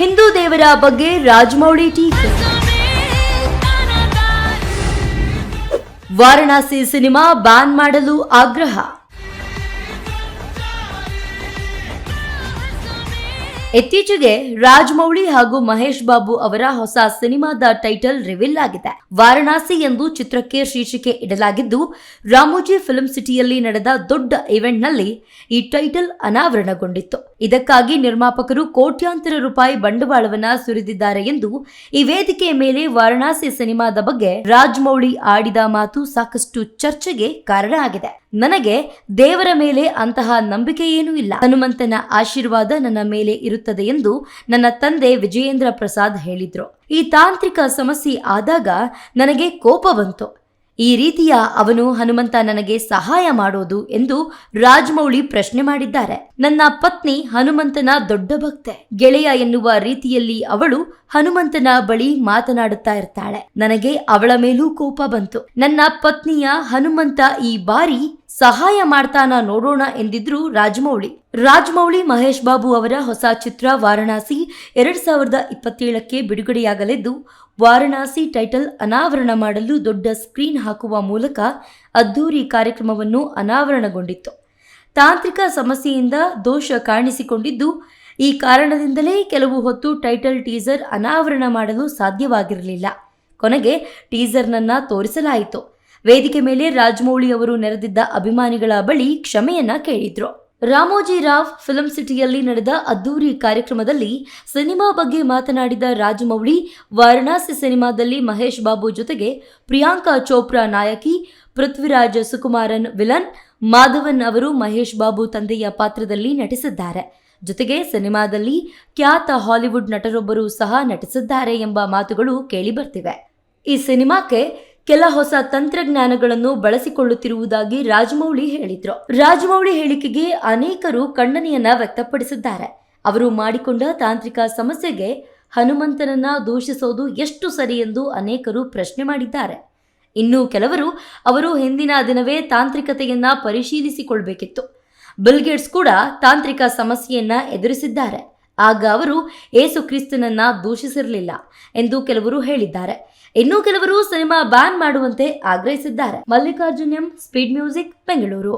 ಹಿಂದೂ ದೇವರ ಬಗ್ಗೆ ರಾಜಮೌಳಿ ಟೀಕೆ. ವಾರಣಾಸಿ ಸಿನಿಮಾ ಬ್ಯಾನ್ ಮಾಡಲು ಆಗ್ರಹ. ಇತ್ತೀಚೆಗೆ ರಾಜಮೌಳಿ ಹಾಗೂ ಮಹೇಶ್ ಬಾಬು ಅವರ ಹೊಸ ಸಿನಿಮಾದ ಟೈಟಲ್ ರಿವೀಲ್ ಆಗಿದೆ. ವಾರಣಾಸಿ ಎಂದು ಚಿತ್ರಕ್ಕೆ ಶೀರ್ಷಿಕೆ ಇಡಲಾಗಿದ್ದು, ರಾಮೋಜಿ ಫಿಲ್ಮ್ ಸಿಟಿಯಲ್ಲಿ ನಡೆದ ದೊಡ್ಡ ಇವೆಂಟ್ನಲ್ಲಿ ಈ ಟೈಟಲ್ ಅನಾವರಣಗೊಂಡಿತ್ತು. ಇದಕ್ಕಾಗಿ ನಿರ್ಮಾಪಕರು ಕೋಟ್ಯಾಂತರ ರೂಪಾಯಿ ಬಂಡವಾಳವನ್ನ ಸುರಿದಿದ್ದಾರೆ ಎಂದು ಈ ವೇದಿಕೆಯ ಮೇಲೆ ವಾರಣಾಸಿ ಸಿನಿಮಾದ ಬಗ್ಗೆ ರಾಜ್ಮೌಳಿ ಆಡಿದ ಮಾತು ಸಾಕಷ್ಟು ಚರ್ಚೆಗೆ ಕಾರಣ ಆಗಿದೆ. ನನಗೆ ದೇವರ ಮೇಲೆ ಅಂತಹ ನಂಬಿಕೆ ಏನೂ ಇಲ್ಲ. ಹನುಮಂತನ ಆಶೀರ್ವಾದ ನನ್ನ ಮೇಲೆ ಇರುತ್ತದೆ ಎಂದು ನನ್ನ ತಂದೆ ವಿಜಯೇಂದ್ರ ಪ್ರಸಾದ್ ಹೇಳಿದ್ರು. ಈ ತಾಂತ್ರಿಕ ಸಮಸ್ಯೆ ಆದಾಗ ನನಗೆ ಕೋಪ ಬಂತು. ಈ ರೀತಿಯ ಅವನು ಹನುಮಂತ ನನಗೆ ಸಹಾಯ ಮಾಡೋದು ಎಂದು ರಾಜಮೌಳಿ ಪ್ರಶ್ನೆ ಮಾಡಿದ್ದಾರೆ. ನನ್ನ ಪತ್ನಿ ಹನುಮಂತನ ದೊಡ್ಡ ಭಕ್ತೆ. ಗೆಳೆಯ ಎನ್ನುವ ರೀತಿಯಲ್ಲಿ ಅವಳು ಹನುಮಂತನ ಬಳಿ ಮಾತನಾಡುತ್ತಾ ಇರ್ತಾಳೆ. ನನಗೆ ಅವಳ ಮೇಲೂ ಕೋಪ ಬಂತು. ನನ್ನ ಪತ್ನಿಯ ಹನುಮಂತ ಈ ಬಾರಿ ಸಹಾಯ ಮಾಡ್ತಾನ ನೋಡೋಣ ಎಂದಿದ್ರು ರಾಜಮೌಳಿ. ರಾಜಮೌಳಿ ಮಹೇಶ್ ಬಾಬು ಅವರ ಹೊಸ ಚಿತ್ರ ವಾರಣಾಸಿ ಎರಡ್ ಸಾವಿರದ ಇಪ್ಪತ್ತೇಳಕ್ಕೆ ಬಿಡುಗಡೆಯಾಗಲಿದ್ದು, ವಾರಣಾಸಿ ಟೈಟಲ್ ಅನಾವರಣ ಮಾಡಲು ದೊಡ್ಡ ಸ್ಕ್ರೀನ್ ಹಾಕುವ ಮೂಲಕ ಅದ್ದೂರಿ ಕಾರ್ಯಕ್ರಮವನ್ನು ಅನಾವರಣಗೊಂಡಿತ್ತು. ತಾಂತ್ರಿಕ ಸಮಸ್ಯೆಯಿಂದ ದೋಷ ಕಾಣಿಸಿಕೊಂಡಿದ್ದು, ಈ ಕಾರಣದಿಂದಲೇ ಕೆಲವು ಹೊತ್ತು ಟೈಟಲ್ ಟೀಸರ್ ಅನಾವರಣ ಮಾಡಲು ಸಾಧ್ಯವಾಗಿರಲಿಲ್ಲ. ಕೊನೆಗೆ ಟೀಸರ್ನನ್ನ ತೋರಿಸಲಾಯಿತು. ವೇದಿಕೆ ಮೇಲೆ ರಾಜಮೌಳಿ ಅವರು ನೆರೆದಿದ್ದ ಅಭಿಮಾನಿಗಳ ಬಳಿ ಕ್ಷಮೆಯನ್ನ ಕೇಳಿದ್ರು. ರಾಮೋಜಿ ರಾವ್ ಫಿಲಂ ಸಿಟಿಯಲ್ಲಿ ನಡೆದ ಅದ್ದೂರಿ ಕಾರ್ಯಕ್ರಮದಲ್ಲಿ ಸಿನಿಮಾ ಬಗ್ಗೆ ಮಾತನಾಡಿದ ರಾಜಮೌಳಿ, ವಾರಣಾಸಿ ಸಿನಿಮಾದಲ್ಲಿ ಮಹೇಶ್ ಬಾಬು ಜೊತೆಗೆ ಪ್ರಿಯಾಂಕಾ ಚೋಪ್ರಾ ನಾಯಕಿ, ಪೃಥ್ವಿರಾಜ್ ಸುಕುಮಾರನ್ ವಿಲನ್, ಮಾಧವನ್ ಅವರು ಮಹೇಶ್ ಬಾಬು ತಂದೆಯ ಪಾತ್ರದಲ್ಲಿ ನಟಿಸಿದ್ದಾರೆ. ಜೊತೆಗೆ ಸಿನಿಮಾದಲ್ಲಿ ಖ್ಯಾತ ಹಾಲಿವುಡ್ ನಟರೊಬ್ಬರು ಸಹ ನಟಿಸಿದ್ದಾರೆ ಎಂಬ ಮಾತುಗಳು ಕೇಳಿಬರ್ತಿವೆ ಈ ಸಿನಿಮಾಕ್ಕೆ ಕೆಲ ಹೊಸ ತಂತ್ರಜ್ಞಾನಗಳನ್ನು ಬಳಸಿಕೊಳ್ಳುತ್ತಿರುವುದಾಗಿ ರಾಜಮೌಳಿ ಹೇಳಿದ್ರು. ರಾಜಮೌಳಿ ಹೇಳಿಕೆಗೆ ಅನೇಕರು ಖಂಡನೆಯನ್ನ ವ್ಯಕ್ತಪಡಿಸಿದ್ದಾರೆ. ಅವರು ಮಾಡಿಕೊಂಡ ತಾಂತ್ರಿಕ ಸಮಸ್ಯೆಗೆ ಹನುಮಂತನನ್ನ ದೂಷಿಸೋದು ಎಷ್ಟು ಸರಿ ಎಂದು ಅನೇಕರು ಪ್ರಶ್ನೆ ಮಾಡಿದ್ದಾರೆ. ಇನ್ನು ಕೆಲವರು ಅವರು ಹಿಂದಿನ ದಿನವೇ ತಾಂತ್ರಿಕತೆಯನ್ನ ಪರಿಶೀಲಿಸಿಕೊಳ್ಬೇಕಿತ್ತು. ಬಿಲ್ಗೇಟ್ಸ್ ಕೂಡ ತಾಂತ್ರಿಕ ಸಮಸ್ಯೆಯನ್ನ ಎದುರಿಸಿದ್ದಾರೆ. ಆಗ ಅವರು ಏಸು ಕ್ರಿಸ್ತನನ್ನ ದೂಷಿಸಿರಲಿಲ್ಲ ಎಂದು ಕೆಲವರು ಹೇಳಿದ್ದಾರೆ. ಇನ್ನೂ ಕೆಲವರು ಸಿನಿಮಾ ಬ್ಯಾನ್ ಮಾಡುವಂತೆ ಆಗ್ರಹಿಸಿದ್ದಾರೆ. Mallikarjun M speed music, Bengaluru.